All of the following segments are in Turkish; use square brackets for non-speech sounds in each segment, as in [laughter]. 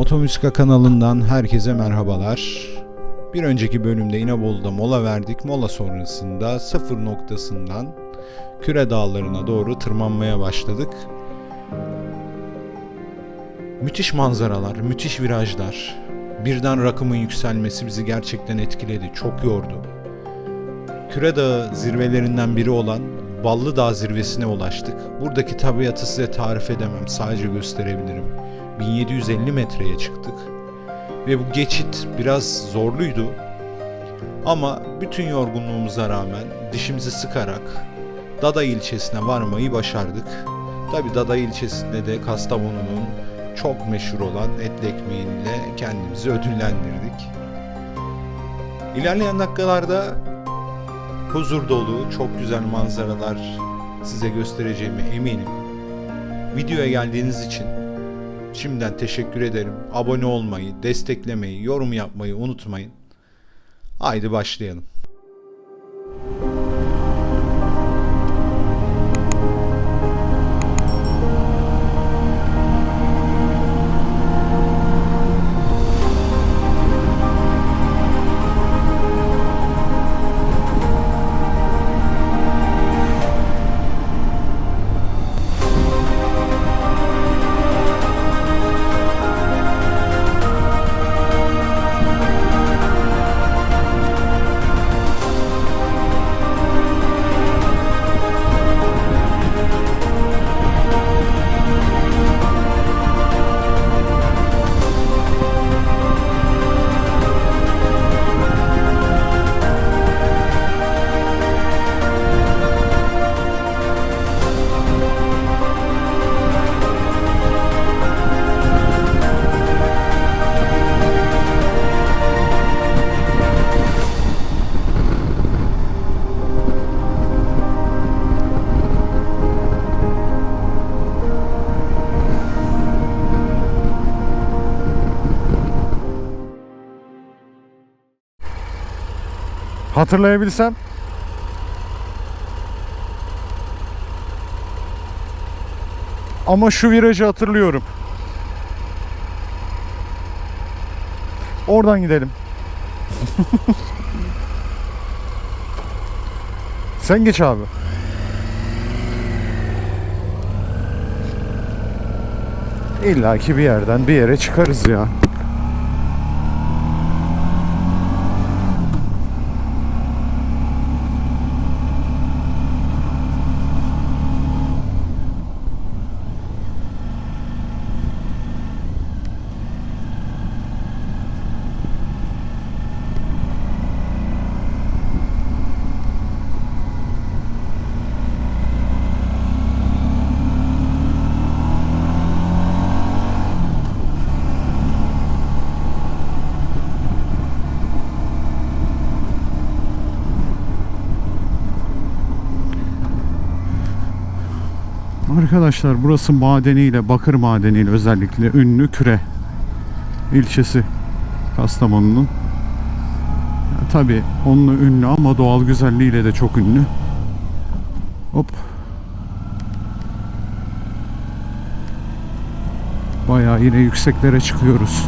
Motomüsika kanalından herkese merhabalar. Bir önceki bölümde İnebolu'da mola verdik. Mola sonrasında sıfır noktasından Küre Dağları'na doğru tırmanmaya başladık. Müthiş manzaralar, müthiş virajlar. Birden rakımın yükselmesi bizi gerçekten etkiledi, çok yordu. Küre Dağı zirvelerinden biri olan Ballı Dağ zirvesine ulaştık. Buradaki tabiatı size tarif edemem, sadece gösterebilirim. 1750 metreye çıktık. Ve bu geçit biraz zorluydu. Ama bütün yorgunluğumuza rağmen dişimizi sıkarak Dada ilçesine varmayı başardık. Tabi Dada ilçesinde de Kastamonu'nun çok meşhur olan etli ekmeğiyle kendimizi ödüllendirdik. İlerleyen dakikalarda huzur dolu, çok güzel manzaralar size göstereceğime eminim. Videoya geldiğiniz için şimdiden teşekkür ederim. Abone olmayı, desteklemeyi, yorum yapmayı unutmayın. Haydi başlayalım. Hatırlayabilsem. Ama şu virajı hatırlıyorum. Oradan gidelim. [laughs] Sen geç abi. İlla ki bir yerden bir yere çıkarız ya. Arkadaşlar burası madeniyle, bakır madeniyle özellikle ünlü Küre ilçesi Kastamonu'nun. Tabi onunla ünlü ama doğal güzelliğiyle de çok ünlü. Hop. Bayağı yine yükseklere çıkıyoruz.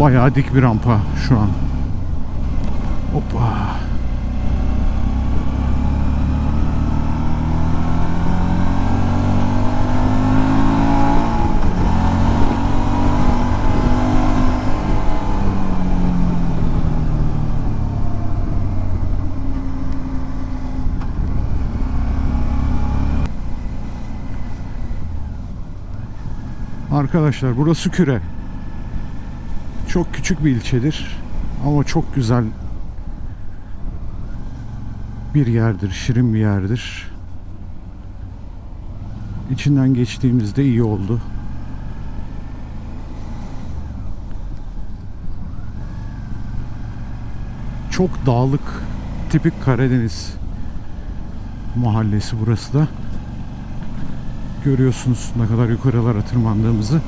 Bayağı dik bir rampa şu an. Hoppa. Arkadaşlar burası Küre. Çok küçük bir ilçedir ama çok güzel bir yerdir, şirin bir yerdir. İçinden geçtiğimizde iyi oldu. Çok dağlık, tipik Karadeniz mahallesi burası da. Görüyorsunuz ne kadar yukarılara tırmandığımızı.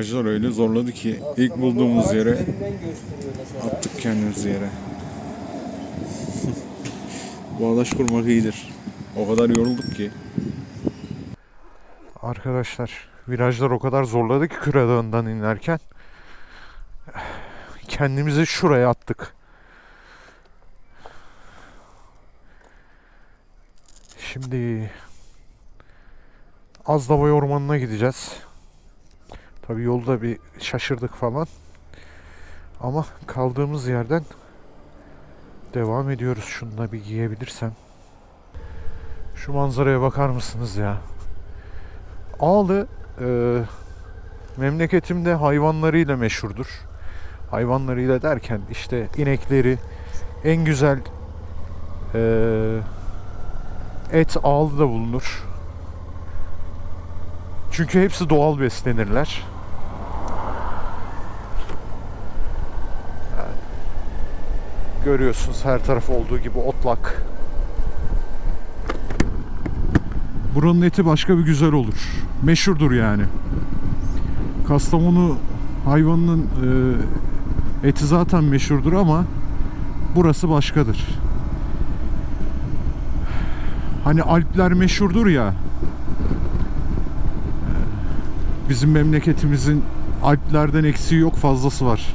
virajlar öyle zorladı ki ilk bulduğumuz yere attık kendimizi yere. Bağdaş kurmak iyidir. O kadar yorulduk ki. Arkadaşlar virajlar o kadar zorladı ki Küre Dağı'ndan inerken kendimizi şuraya attık. Şimdi Azdavay Ormanı'na gideceğiz. Tabii yolda bir şaşırdık falan. Ama kaldığımız yerden devam ediyoruz. Şunu da bir giyebilirsem. Şu manzaraya bakar mısınız ya? Ağlı e, memleketimde hayvanlarıyla meşhurdur. Hayvanlarıyla derken işte inekleri en güzel e, et Ağlı'da bulunur. Çünkü hepsi doğal beslenirler. Görüyorsunuz her taraf olduğu gibi otlak. Buranın eti başka bir güzel olur. Meşhurdur yani. Kastamonu hayvanının e, eti zaten meşhurdur ama burası başkadır. Hani Alpler meşhurdur ya. Bizim memleketimizin Alplerden eksiği yok fazlası var.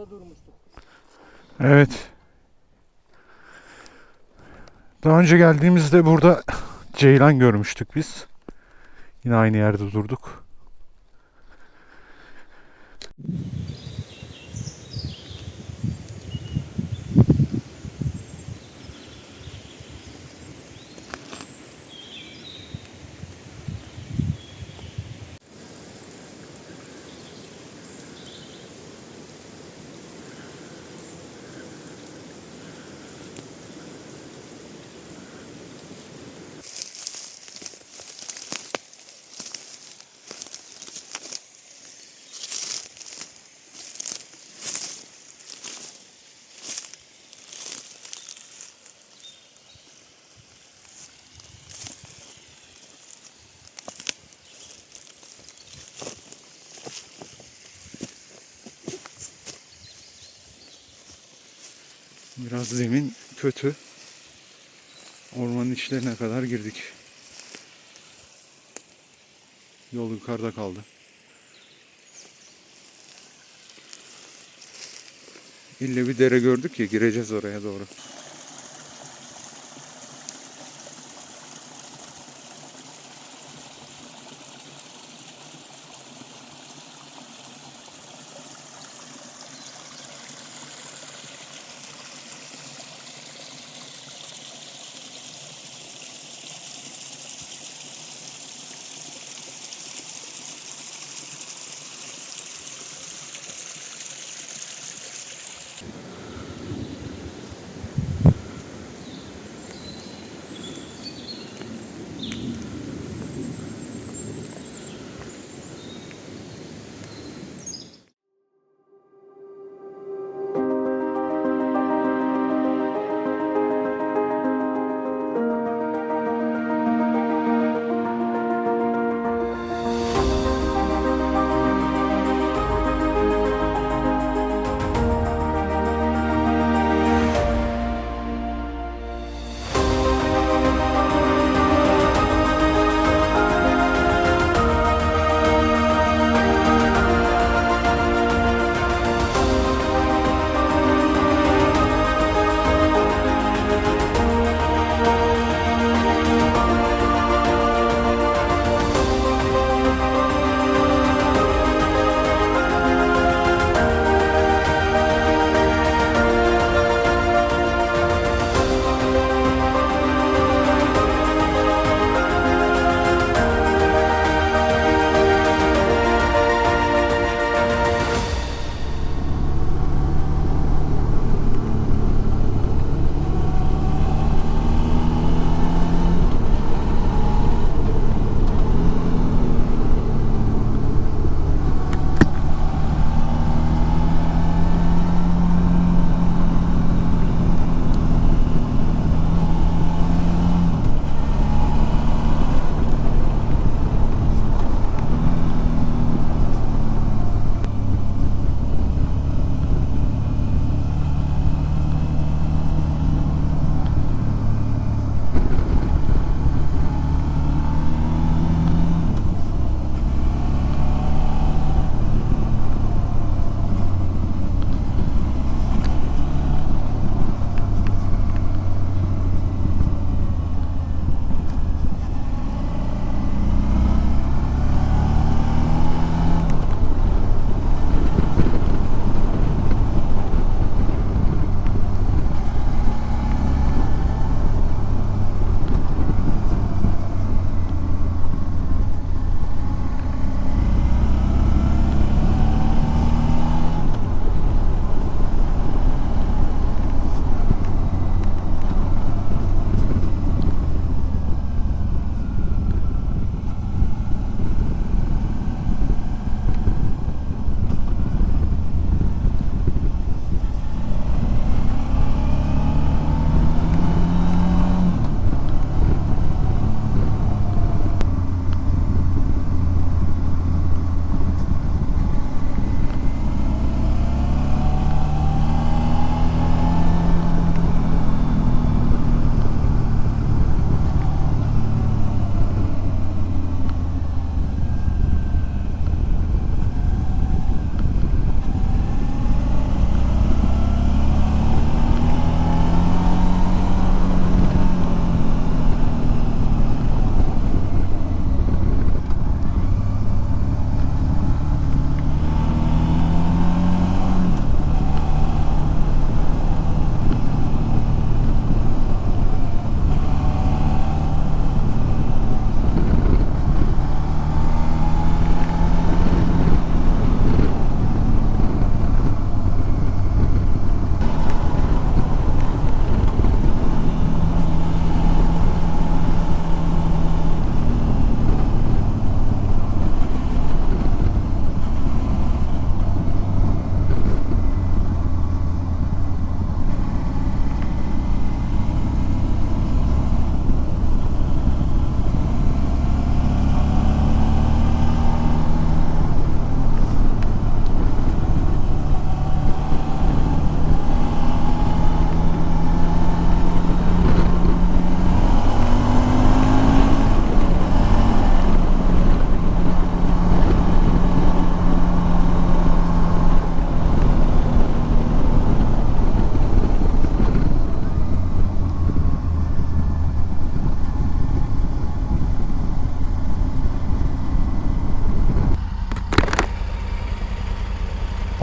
Burada durmuştuk. Evet. Daha önce geldiğimizde burada ceylan görmüştük biz. Yine aynı yerde durduk. Biraz zemin kötü. Ormanın içlerine kadar girdik. Yol yukarıda kaldı. İlle bir dere gördük ya gireceğiz oraya doğru.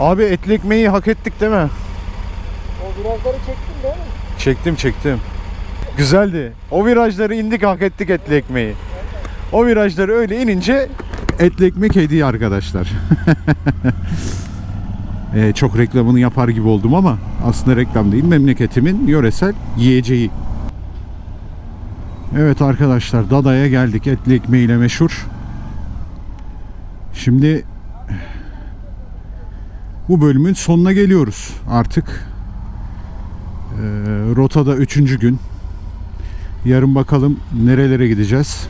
Abi etli ekmeği hak ettik değil mi? O virajları çektin değil mi? Çektim çektim. Güzeldi. O virajları indik hak ettik etli ekmeği. O virajları öyle inince etli ekmek hediye arkadaşlar. Ee, [laughs] çok reklamını yapar gibi oldum ama aslında reklam değil memleketimin yöresel yiyeceği. Evet arkadaşlar Dada'ya geldik etli ekmeğiyle meşhur. Şimdi bu bölümün sonuna geliyoruz artık. Ee, rotada üçüncü gün. Yarın bakalım nerelere gideceğiz.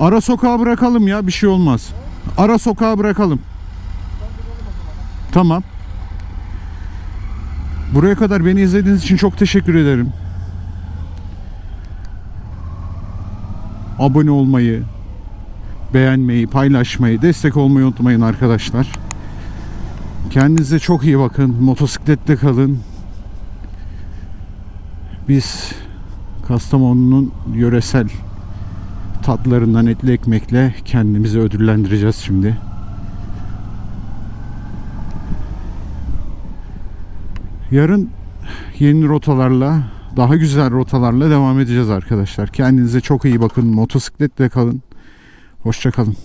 Ara sokağa bırakalım ya bir şey olmaz. Ara sokağa bırakalım. Tamam. Buraya kadar beni izlediğiniz için çok teşekkür ederim. Abone olmayı, beğenmeyi, paylaşmayı, destek olmayı unutmayın arkadaşlar. Kendinize çok iyi bakın. Motosiklette kalın. Biz Kastamonu'nun yöresel tatlarından etli ekmekle kendimizi ödüllendireceğiz şimdi. Yarın yeni rotalarla, daha güzel rotalarla devam edeceğiz arkadaşlar. Kendinize çok iyi bakın. Motosikletle kalın. Hoşça kalın.